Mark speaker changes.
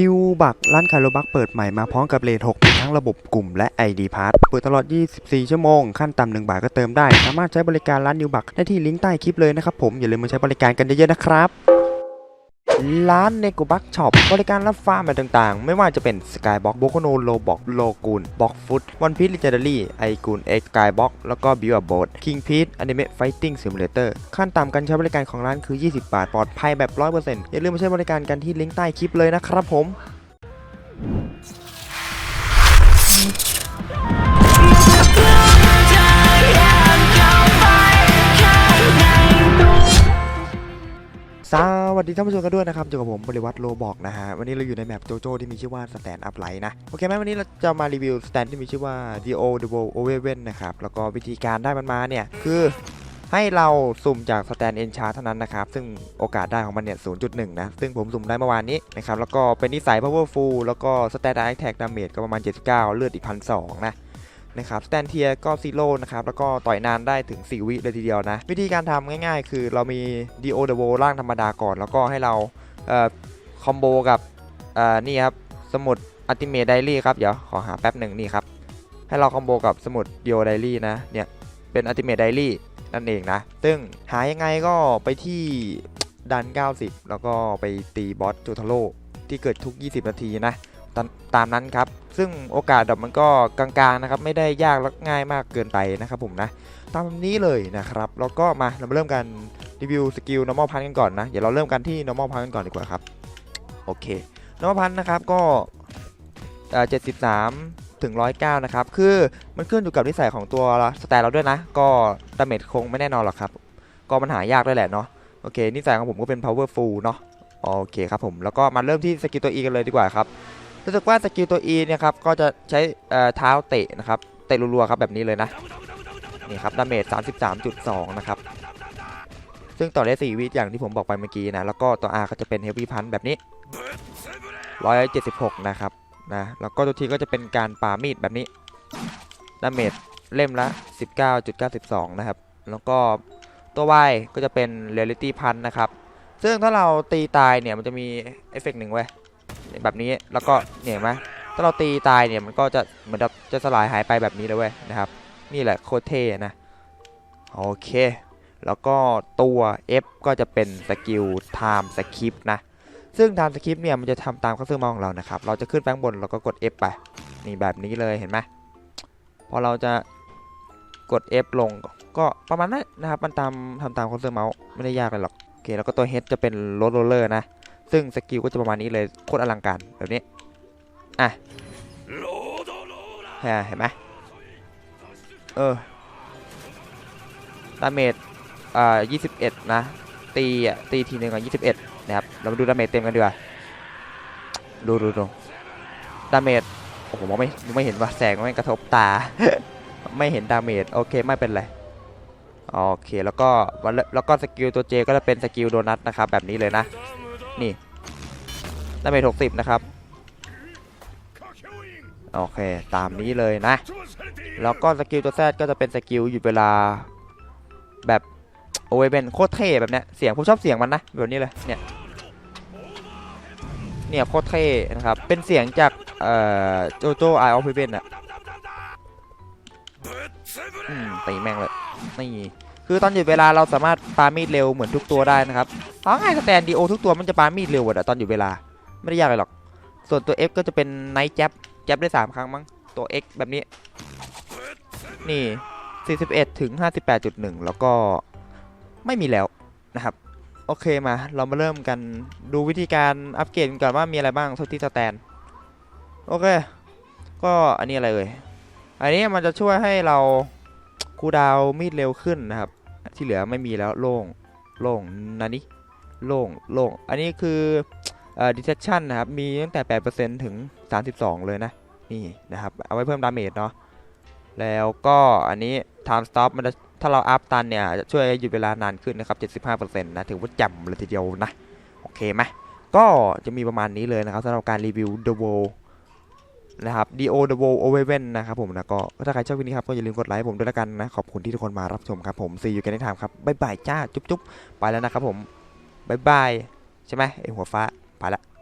Speaker 1: นิวบักร้านขายโลบักเปิดใหม่มาพร้อมกับเลท6มีทั้งระบบกลุ่มและ ID p a s s เปิดตลอด 24 ชั่วโมง ขั้นต่ำหนึ่งบาทก็เติมได้ สามารถใช้บริการร้านนิวบักได้ที่ลิงก์ใต้คลิปเลยนะครับผม อย่าลืมมาใช้บริการกันเยอะๆนะครับ ร้านเนโกบักช็อปบริการรับฟาร์มแบบต่างๆ ไม่ว่าจะเป็นสกายบ็อกโบโคโนโลบ็อกโลกูนบ็อกฟุตวันพี e ลิเจนดารี่ไอกูนเอ็กสกายบ็อกแล้วก็บิวบอดคิงพีทอนิเมะไฟติ้งซิมูเลเตอร์ขั้นต่ำการใช้บริการของร้านคือ 20 บาท ปลอดภัยแบบ 100%อย่าลืมมาใช้บริการกันที่ลิงก์ใต้คลิปเลยนะครับผม วัสดีท่านผู้ชมกันด้วยนะครับอยู่กับผมบริวัตรโลบอกนะฮะ วันนี้เราอยู่ในแมปโจโจที่มีชื่อว่าสแตนอัพไลท์นะ โอเคไหมวันนี้เราจะมารีวิวสแตนที่มีชื่อว่า Dio The World o v e n นะครับ แล้วก็วิธีการได้มันมาเนี่ย คือให้เราสุ่มจากสแตนเอนชาเท่านั้นนะครับ ซึ่งโอกาสได้ของมันเนี่ย 0.1 นะ ซึ่งผมสุ่มได้เมื่อวานนี้นะครับ แล้วก็เป็นนิสัย powerful แล้วก็สแตน attack damage ก็ประมาณ 79 เลือดอีกพันสนะ นะครับสแตนเทียก็ซีโร่นะครับแล้วก็ต่อยนานได้ถึง 4 วิเลยทีเดียวนะ วิธีการทำง่ายๆ คือเรามี DO d e v o ร่างธรรมดาก่อน แล้วก็ให้เราเออคอมโบกับเออนี่ครับสมุดอัติเม e ไดรี่ครับ เดี๋ยวขอหาแป๊บหนึ่งนี่ครับ ให้เราคอมโบกับสมุด DO ไดรี่นะเนี่ยเป็นอัติเม e ไดรี่นั่นเองนะ ซึ่งหายังไงก็ไปที่ดัน 90 แล้วก็ไปตีบอสจูทาโร่ที่เกิดทุก 20 นาทีนะ ตามตามนั้นครับ ซึ่งโอกาสดรอปมันก็กลางๆนะครับ ไม่ได้ยากและง่ายมากเกินไปนะครับผมนะ ตามนี้เลยนะครับแล้วก็มาเรามาเริ่มกันรีวิวสกิล normal พันกันก่อนนะ เดี๋ยวเราเริ่มกันที่ normal พันกันก่อนดีกว่าครับ โอเค normal พันนะครับก็เอ่อ73ถึง109นะครับ คือมันขึ้นอยู่กับนิสัยของตัวสแตนเราด้วยนะ ก็ดาเมจคงไม่แน่นอนหรอกครับ ก็มันหายากด้วยแหละเนาะ โอเค นิสัยของผมก็เป็น powerful เนาะ โอเคครับผม แล้วก็มาเริ่มที่สกิลตัว E กันเลยดีกว่าครับ รู้สึกว่าสกิลตัว E เนี่ยครับก็จะใช้เท้าเตะนะครับเตะรัวๆครับแบบนี้เลยนะนี่ครับดาเมจ33.2 นะครับ ซึ่งต่อได้4วิอย่างที่ผมบอกไปเมื่อกี้นะ แล้วก็ตัว R ก็จะเป็น Heavy Punch แบบนี้ 176 นะครับนะแล้วก็ตัวทีก็จะเป็นการปามีดแบบนี้ดาเมจเล่มละ 19.92 นะครับ แล้วก็ตัว Y ก็จะเป็น Reality Punch นะครับ ซึ่งถ้าเราตีตายเนี่ยมันจะมีเอฟเฟกต์หนึ่งไว้ย แบบนี้แล้วก็เนี่ยเห็นไหมถ้าเราตีตายเนี่ยมันก็จะเหมือนจะสลายหายไปแบบนี้เลยเว้ยนะครับนี่แหละโคตรเท่นะโอเค แล้วก็ตัว F ก็จะเป็นสกิล Time Skip นะซึ่ง Time Skip เนี่ยมันจะทำตามข้อเสนอของเรานะครับเราจะขึ้นแป้งบนเราก็กด F ไปนี่แบบนี้เลยเห็นไหมพอเราจะกด F ลงก็ประมาณนั้นนะครับ มันตามทำตามข้อเสนอเมาส์ไม่ได้ยากเลยหรอก โอเค แล้วก็ตัว H จะเป็นรถโรลเลอร์นะ ซึ่งสกิลก็จะประมาณนี้เลยโคตรอลังการแบบนี้ อะเห็นไหมเออดาเมจอ่า21 นะ ตีอะตีทีหนึ่งอะ21 นะครับ เรามาดูดาเมจเต็มกันดีกว่า ดูดูดูดาเมจ โอ้โหมองไม่ไม่เห็นว่าแสงมันกระทบตา ไม่เห็นดาเมจ โอเค ไม่เป็นไร โอเค แล้วก็แล้วก็สกิลตัวเจก็จะเป็นสกิลโดนัทนะครับ แบบนี้เลยนะ นี่ดาเมจ60นะครับ โอเค ตามนี้เลยนะ แล้วก็สกิลตัวแซดก็จะเป็นสกิลหยุดเวลา แบบโอ้ยเป็นโคตรเท่แบบเนี้ย เสียงผมชอบเสียงมันนะแบบนี้เลย เนี่ย เนี่ยโคตรเท่นะครับ เป็นเสียงจากเอ่อโจโจไอออฟพิเบนอะตีแม่งเลย นี่ คือตอนหยุดเวลาเราสามารถปามีดเร็วเหมือนทุกตัวได้นะครับเอาง่ายสแตนดีโอทุกตัวมันจะปามีดเร็วหมดอะตอนหยุดเวลา ไม่ได้ยากเลยหรอก ส่วนตัว F ก็จะเป็นไนท์แจ็บแจ็บได้ 3 ครั้งมั้ง ตัว X แบบนี้ นี่ 41 ถึง 58.1 แล้วก็ไม่มีแล้วนะครับ โอเคมา เรามาเริ่มกันดูวิธีการอัปเกรดก่อนว่ามีอะไรบ้างทุกที่สแตน โอเค ก็อันนี้อะไรเอ่ย อันนี้มันจะช่วยให้เรา คูดาวมีดเร็วขึ้นนะครับ ที่เหลือไม่มีแล้วโล่งโล่งนานี่โล่งโล่งอันนี้คือเอ่อ detection นะครับ มีตั้งแต่ 8%ถึง 32 เลยนะ นี่นะครับ เอาไว้เพิ่มดาเมจเนาะ แล้วก็อันนี้ time stop มันจะถ้าเราอัพตันเนี่ย จะช่วยหยุดเวลานานขึ้นนะครับ 75%นะ ถือว่าจำเลยทีเดียวนะ โอเคไหมก็จะมีประมาณนี้เลยนะครับสำหรับการรีวิว The World นะครับ DO The World Oven นะครับผมนะก็ถ้าใครชอบคลิปนี้ครับก็อย่าลืมกดไลค์ผมด้วยละกันนะ ขอบคุณที่ทุกคนมารับชมครับผมซีอยู่กันในทางครับบ๊ายบายจ้าจุ๊บๆไปแล้วนะครับผมบ๊ายบายใช่ไหมไอหัวฟ้าไปละ